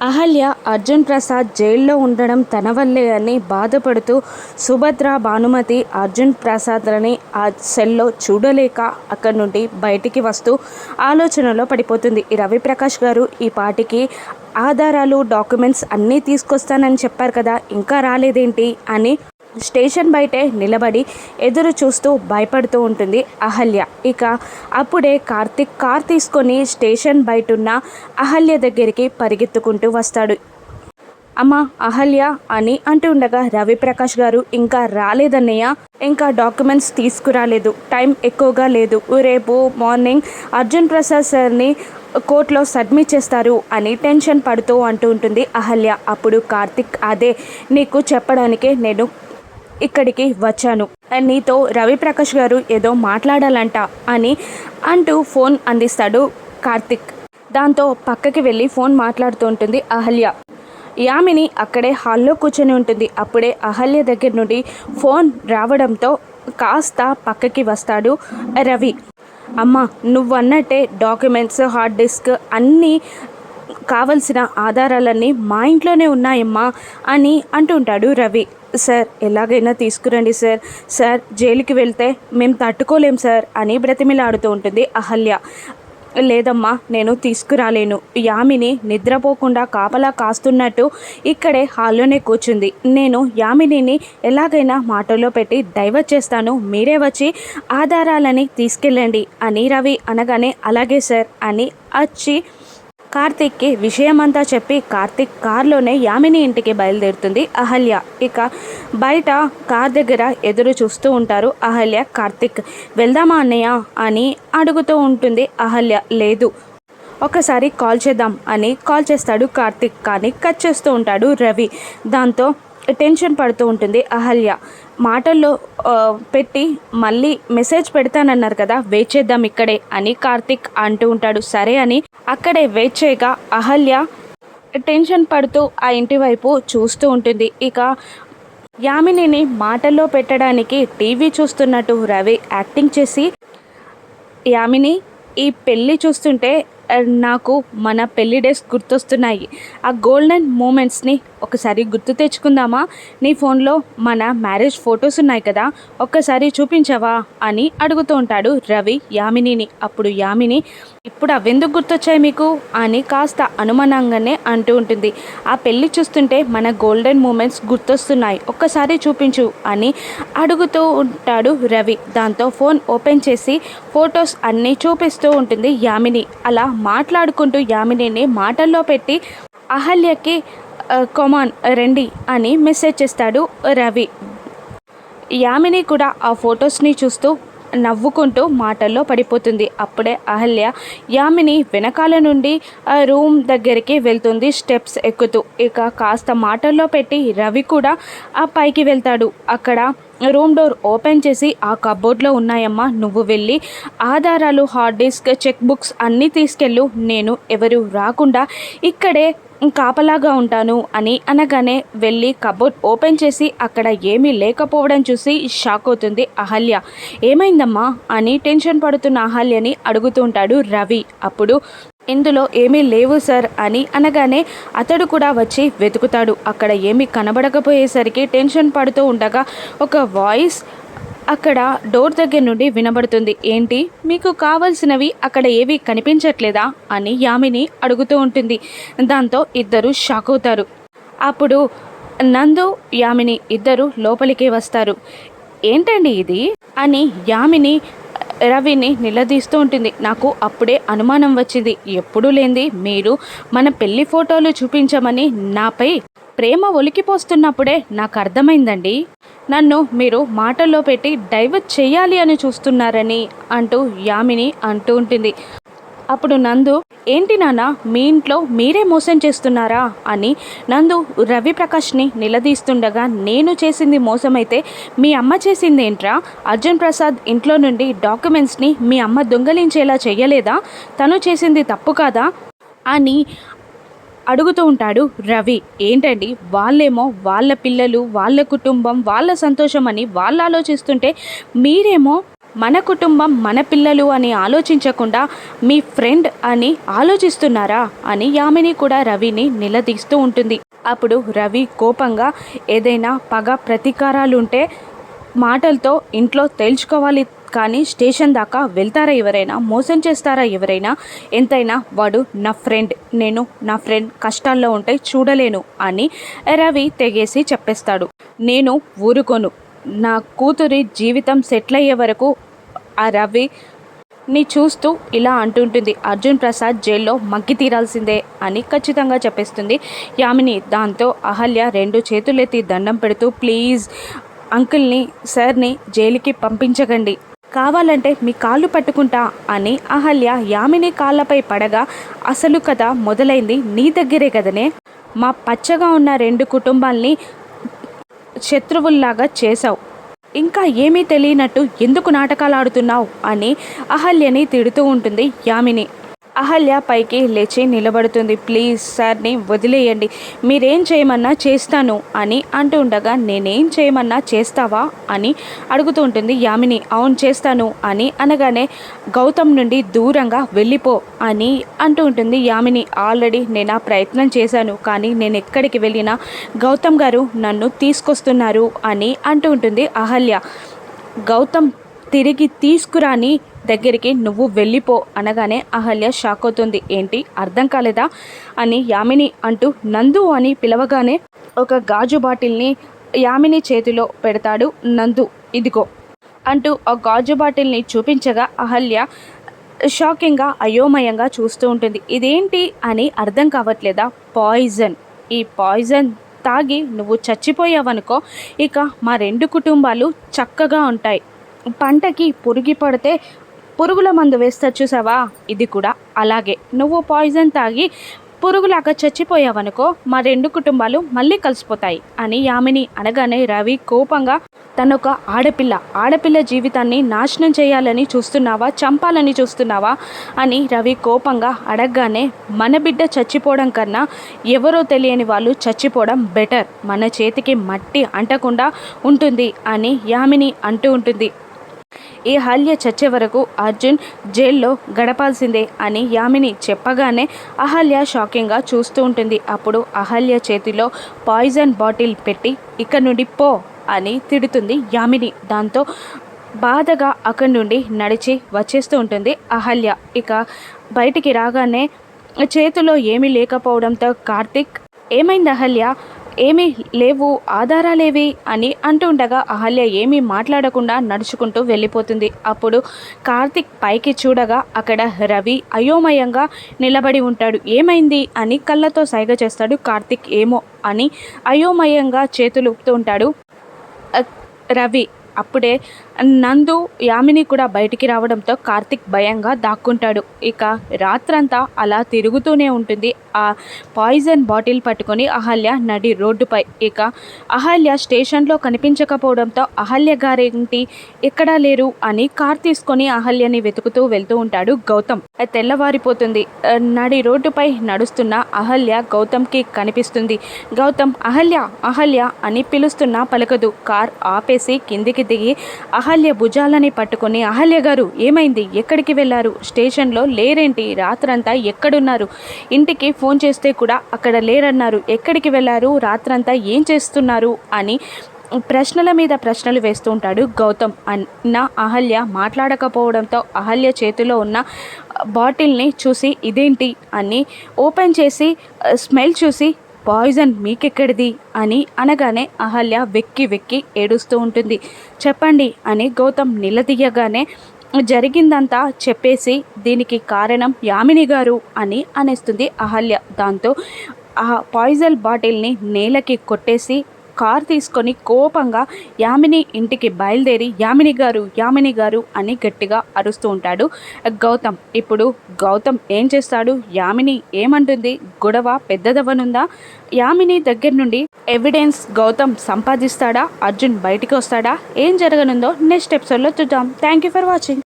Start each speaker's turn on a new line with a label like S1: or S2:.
S1: అహల్య అర్జున్ ప్రసాద్ జైల్లో ఉండడం తన వల్లే అని బాధపడుతూ సుభద్ర భానుమతి అర్జున్ ప్రసాద్లని ఆ సెల్లో చూడలేక అక్కడి నుండి బయటికి వస్తూ ఆలోచనలో పడిపోతుంది. ఈ రవిప్రకాష్ గారు ఈ పాటికి ఆధారాలు డాక్యుమెంట్స్ అన్నీ తీసుకొస్తానని చెప్పారు కదా ఇంకా రాలేదేంటి అని స్టేషన్ బయటే నిలబడి ఎదురు చూస్తూ భయపడుతూ ఉంటుంది అహల్య. ఇక అప్పుడే కార్తిక్ కార్ తీసుకొని స్టేషన్ బయట ఉన్న అహల్య దగ్గరికి పరిగెత్తుకుంటూ వస్తాడు. అమ్మ అహల్య అని అంటూ ఉండగా రవిప్రకాష్ గారు ఇంకా రాలేదన్నయ్య. ఇంకా డాక్యుమెంట్స్ తీసుకురాలేదు. టైం ఎక్కువగా లేదు. రేపు మార్నింగ్ అర్జున్ ప్రసాద్ సార్ని కోర్టులో సబ్మిట్ చేస్తారు అని టెన్షన్ పడుతూ అంటూ ఉంటుంది అహల్య. అప్పుడు కార్తిక్ అదే నీకు చెప్పడానికే నేను ఇక్కడికి వచ్చాను. నీతో రవిప్రకాష్ గారు ఏదో మాట్లాడాలంట అని అంటూ ఫోన్ అందిస్తాడు కార్తిక్. దాంతో పక్కకి వెళ్ళి ఫోన్ మాట్లాడుతూ ఉంటుంది అహల్య. యామిని అక్కడే హాల్లో కూర్చొని ఉంటుంది. అప్పుడే అహల్య దగ్గర నుండి ఫోన్ రావడంతో కాస్త పక్కకి వస్తాడు రవి. అమ్మ నువ్వన్నట్టే డాక్యుమెంట్స్ హార్డ్ డిస్క్ అన్నీ కావలసిన ఆధారాలన్నీ మా ఇంట్లోనే ఉన్నాయమ్మా అని అంటుంటాడు రవి. సార్ ఎలాగైనా తీసుకురండి సార్. సార్ జైలుకి వెళ్తే మేము తట్టుకోలేం సార్ అని బ్రతిమిలాడుతూ ఉంటుంది అహల్య. లేదమ్మా నేను తీసుకురాలేను. యామిని నిద్రపోకుండా కాపలా కాస్తున్నట్టు ఇక్కడే హాల్లోనే కూర్చుంది. నేను యామినిని ఎలాగైనా మాటల్లో పెట్టి డైవర్ట్ చేస్తాను మీరే వచ్చి ఆధారాలని తీసుకెళ్ళండి అని రవి అనగానే అలాగే సార్ అని వచ్చి కార్తిక్కి విషయమంతా చెప్పి కార్తీక్ కార్లోనే యామిని ఇంటికి బయలుదేరుతుంది అహల్య. ఇక బయట కార్ దగ్గర ఎదురు చూస్తూ ఉంటారు అహల్య కార్తీక్. వెళ్దామా అన్నయ్య? అని అడుగుతూ ఉంటుంది అహల్య. లేదు. ఒకసారి కాల్ చేద్దాం అని కాల్ చేస్తాడు కార్తిక్. కానీ కట్ చేస్తూ ఉంటాడు రవి. దాంతో టెన్షన్ పడుతూ ఉంటుంది. అహల్య మాటల్లో పెట్టి మళ్ళీ మెసేజ్ పెడతానన్నారు కదా వెయిట్ చేద్దాం ఇక్కడే అని కార్తిక్ అంటూ ఉంటాడు. సరే అని అక్కడే వెయిట్ చేయగా అహల్య టెన్షన్ పడుతూ ఆ ఇంటి వైపు చూస్తూ ఉంటుంది. ఇక యామినిని మాటల్లో పెట్టడానికి టీవీ చూస్తున్నట్టు రవి యాక్టింగ్ చేసి యామిని ఈ పెళ్ళి చూస్తుంటే నాకు మన పెళ్ళి డేస్ గుర్తొస్తున్నాయి. ఆ గోల్డెన్ మూమెంట్స్ని ఒకసారి గుర్తు తెచ్చుకుందామా? నీ ఫోన్లో మన మ్యారేజ్ ఫొటోస్ ఉన్నాయి కదా ఒక్కసారి చూపించవా అని అడుగుతూ ఉంటాడు రవి యామినిని. అప్పుడు యామిని ఇప్పుడు అవెందుకు గుర్తొచ్చాయి మీకు? అని కాస్త అనుమానంగానే అంటూ ఉంటుంది. ఆ పెళ్ళి చూస్తుంటే మన గోల్డెన్ మూమెంట్స్ గుర్తొస్తున్నాయి. ఒక్కసారి చూపించు అని అడుగుతూ ఉంటాడు రవి. దాంతో ఫోన్ ఓపెన్ చేసి ఫొటోస్ అన్నీ చూపిస్తూ ఉంటుంది యామిని. అలా మాట్లాడుకుంటూ యామినిని మాటల్లో పెట్టి అహల్యకి కొమాన్ రండి అని మెసేజ్ చేస్తాడు రవి. యామిని కూడా ఆ ఫొటోస్ని చూస్తూ నవ్వుకుంటూ మాటల్లో పడిపోతుంది. అప్పుడే అహల్య యామిని వెనకాల నుండి రూమ్ దగ్గరికి వెళ్తుంది స్టెప్స్ ఎక్కుతూ. ఇక కాస్త మాటల్లో పెట్టి రవి కూడా ఆ పైకి వెళ్తాడు. అక్కడ రూమ్ డోర్ ఓపెన్ చేసి ఆ కబోర్డ్లో ఉన్నాయమ్మా నువ్వు వెళ్ళి ఆధారాలు హార్డ్ డిస్క్ చెక్ బుక్స్ అన్నీ తీసుకెళ్ళు. నేను ఎవరు రాకుండా ఇక్కడే కాపలాగా ఉంటాను అని అనగానే వెళ్ళి కబోర్డ్ ఓపెన్ చేసి అక్కడ ఏమీ లేకపోవడం చూసి షాక్ అవుతుంది అహల్య. ఏమైందమ్మా? అని టెన్షన్ పడుతున్న అహల్యని అడుగుతూ ఉంటాడు రవి. అప్పుడు ఇందులో ఏమీ లేవు సార్ అని అనగానే అతడు కూడా వచ్చి వెతుకుతాడు. అక్కడ ఏమీ కనబడకపోయేసరికి టెన్షన్ పడుతూ ఉండగా ఒక వాయిస్ అక్కడ డోర్ దగ్గర నుండి వినబడుతుంది. ఏంటి? మీకు కావలసినవి అక్కడ ఏవి కనిపించట్లేదా? అని యామిని అడుగుతూ ఉంటుంది. దాంతో ఇద్దరు షాక్ అవుతారు. అప్పుడు నందు యామిని ఇద్దరు లోపలికి వస్తారు. ఏంటండి ఇది? అని యామిని రవిని నిలదీస్తూ ఉంటుంది. నాకు అప్పుడే అనుమానం వచ్చింది. ఎప్పుడూ లేంది మీరు మన పెళ్ళి ఫోటోలు చూపించమని నాపై ప్రేమ ఒలికిపోస్తున్నప్పుడే నాకు అర్థమైందండి. నన్ను మీరు మాటల్లో పెట్టి డైవర్ట్ చేయాలి అని చూస్తున్నారని అంటూ యామిని అంటూ ఉంటుంది. అప్పుడు నందు ఏంటి నాన్న మీ ఇంట్లో మీరే మోసం చేస్తున్నారా? అని నందు రవి ప్రకాష్ని నిలదీస్తుండగా నేను చేసింది మోసమైతే మీ అమ్మ చేసింది ఏంట్రా? అర్జున్ ప్రసాద్ ఇంట్లో నుండి డాక్యుమెంట్స్ని మీ అమ్మ దొంగలించేలా చేయలేదా? తను చేసింది తప్పు కాదా? అని అడుగుతూ ఉంటాడు రవి ఏంటండి? వాళ్ళేమో వాళ్ళ పిల్లలు వాళ్ళ కుటుంబం వాళ్ళ సంతోషం అని వాళ్ళు ఆలోచిస్తుంటే మీరేమో మన కుటుంబం మన పిల్లలు అని ఆలోచించకుండా మీ ఫ్రెండ్ అని ఆలోచిస్తున్నారా? అని యామిని కూడా రవిని నిలదీస్తూ ఉంటుంది. అప్పుడు రవి కోపంగా ఏదైనా పగ ప్రతీకారాలుంటే మాటలతో ఇంట్లో తేల్చుకోవాలి కానీ స్టేషన్ దాకా వెళ్తారా ఎవరైనా? మోసం చేస్తారా ఎవరైనా? ఎంతైనా వాడు నా ఫ్రెండ్ నేను నా ఫ్రెండ్ కష్టాల్లో ఉంటే చూడలేను అని రవి తెగేసి చెప్పేస్తాడు. నేను ఊరుకోను. నా కూతురి జీవితం సెటిల్ అయ్యే వరకు ఆ రవి ని చూస్తూ ఇలా అంటుంటుంది. అర్జున్ ప్రసాద్ జైల్లో మగ్గి తీరాల్సిందే అని ఖచ్చితంగా చెప్పేస్తుంది. యామిని దాంతో అహల్య రెండు చేతులెత్తి దండం పెడుతూ ప్లీజ్ అంకుల్ని సార్ని జైలుకి పంపించకండి. కావాలంటే మీ కాళ్ళు పట్టుకుంటా అని అహల్య యామిని కాళ్ళపై పడగా అసలు కథ మొదలైంది నీ దగ్గరే కదనే? మా పచ్చగా ఉన్న రెండు కుటుంబాల్ని శత్రువుల్లాగా చేశావు. ఇంకా ఏమీ తెలియనట్టు ఎందుకు నాటకాలు ఆడుతున్నావు అని అహల్యని తిడుతూ ఉంటుంది యామిని. అహల్య పైకి లేచి నిలబడుతుంది. ప్లీజ్ సార్ని వదిలేయండి. మీరేం చేయమన్నా చేస్తాను అని అంటూ ఉండగా నేనేం చేయమన్నా చేస్తావా? అని అడుగుతూ ఉంటుంది యామిని. అవును చేస్తాను అని అనగానే గౌతమ్ నుండి దూరంగా వెళ్ళిపో అని అంటూ ఉంటుంది యామిని. ఆల్రెడీ నేను ఆ ప్రయత్నం చేశాను కానీ నేను ఎక్కడికి వెళ్ళినా గౌతమ్ గారు నన్ను తీసుకొస్తున్నారు అని అంటూ ఉంటుంది అహల్య. గౌతమ్ తిరిగి తీసుకురాని దగ్గరికి నువ్వు వెళ్ళిపో అనగానే అహల్య షాక్ అవుతుంది. ఏంటి? అర్థం కాలేదా? అని యామిని అంటూ నందు అని పిలవగానే ఒక గాజు బాటిల్ని యామిని చేతిలో పెడతాడు నందు. ఇదిగో అంటూ ఆ గాజు బాటిల్ని చూపించగా అహల్య షాకింగ్గా అయోమయంగా చూస్తూ ఉంటుంది. ఇదేంటి అని అర్థం కావట్లేదా? పాయిజన్ ఈ పాయిజన్ తాగి నువ్వు చచ్చిపోయావనుకో ఇక మా రెండు కుటుంబాలు చక్కగా ఉంటాయి. పంటకి పురుగి పడితే పురుగుల మందు వేస్తా చూసావా? ఇది కూడా అలాగే. నువ్వు పాయిజన్ తాగి పురుగులాగా చచ్చిపోయావనుకో మా రెండు కుటుంబాలు మళ్ళీ కలిసిపోతాయి అని యామిని అనగానే రవి కోపంగా తనొక ఆడపిల్ల ఆడపిల్ల జీవితాన్ని నాశనం చేయాలని చూస్తున్నావా చంపాలని చూస్తున్నావా అని రవి కోపంగా అడగగానే మన బిడ్డ చచ్చిపోవడం కన్నా ఎవరో తెలియని వాళ్ళు చచ్చిపోవడం బెటర్. మన చేతికి మట్టి అంటకుండా ఉంటుంది అని యామిని అంటూ ఉంటుంది. ఈ హల్య చచ్చే వరకు అర్జున్ జైల్లో గడపాల్సిందే అని యామిని చెప్పగానే అహల్య షాకింగ్గా చూస్తూ ఉంటుంది. అప్పుడు అహల్య చేతిలో పాయిజన్ బాటిల్ పెట్టి ఇక్కడ నుండి పో అని తిడుతుంది యామిని. దాంతో బాధగా అక్కడి నుండి నడిచి వచ్చేస్తూ ఉంటుంది అహల్య. ఇక బయటికి రాగానే చేతిలో ఏమీ లేకపోవడంతో కార్తిక్ ఏమైంది అహల్య? ఏమీ లేవు ఆధారాలేవి అని అంటుండగా అహల్య ఏమీ మాట్లాడకుండా నడుచుకుంటూ వెళ్ళిపోతుంది. అప్పుడు కార్తిక్ పైకి చూడగా అక్కడ రవి అయోమయంగా నిలబడి ఉంటాడు. ఏమైంది అని కళ్ళతో సైగ చేస్తాడు కార్తిక్. ఏమో అని అయోమయంగా చేతులు ఉంటాడు. రవి అప్పుడే నందు యామిని కూడా బయటికి రావడంతో కార్తిక్ భయంగా దాక్కుంటాడు. ఇక రాత్రంతా అలా తిరుగుతూనే ఉంటుంది. ఆ పాయిజన్ బాటిల్ పట్టుకొని అహల్య నడి రోడ్డుపై. ఇక అహల్య స్టేషన్లో కనిపించకపోవడంతో అహల్య గారేంటి? ఎక్కడా లేరు అని కార్ తీసుకొని అహల్యని వెతుకుతూ వెళ్తూ ఉంటాడు గౌతమ్. తెల్లవారిపోతుంది. నడి రోడ్డుపై నడుస్తున్న అహల్య గౌతమ్కి కనిపిస్తుంది. గౌతమ్ అహల్య అహల్య అని పిలుస్తున్నా పలకదు. కార్ ఆపేసి కిందికి దిగి అహల్య భుజాలని పట్టుకొని అహల్య గారు ఏమైంది? ఎక్కడికి వెళ్ళారు? స్టేషన్లో లేరేంటి? రాత్రంతా ఎక్కడున్నారు? ఇంటికి ఫోన్ చేస్తే కూడా అక్కడ లేరన్నారు. ఎక్కడికి వెళ్ళారు? రాత్రంతా ఏం చేస్తున్నారు? అని ప్రశ్నల మీద ప్రశ్నలు వేస్తూ ఉంటాడు గౌతమ్. అన్న అహల్య మాట్లాడకపోవడంతో అహల్య చేతిలో ఉన్న బాటిల్ని చూసి ఇదేంటి? అని ఓపెన్ చేసి స్మెల్ చూసి పాయిజన్ మీకెక్కడిది? అని అనగానే అహల్య వెక్కి వెక్కి ఏడుస్తూ ఉంటుంది. చెప్పండి అని గౌతమ్ నిలదీయగానే జరిగిందంతా చెప్పేసి దీనికి కారణం యామిని గారు అని అనేస్తుంది అహల్య. దాంతో ఆ పాయిజన్ బాటిల్ని నేలకి కొట్టేసి కార్ తీసుకొని కోపంగా యామిని ఇంటికి బయలుదేరి యామిని గారు యామిని గారు అని గట్టిగా అరుస్తూ ఉంటాడు గౌతమ్. ఇప్పుడు గౌతమ్ ఏం చేస్తాడు? యామిని ఏమంటుంది? గొడవ పెద్దదవ్వనుందా? యామిని దగ్గర నుండి ఎవిడెన్స్ గౌతమ్ సంపాదిస్తాడా? అర్జున్ బయటికి వస్తాడా? ఏం జరగనుందో నెక్స్ట్ ఎపిసోడ్లో చూద్దాం. Thank you for watching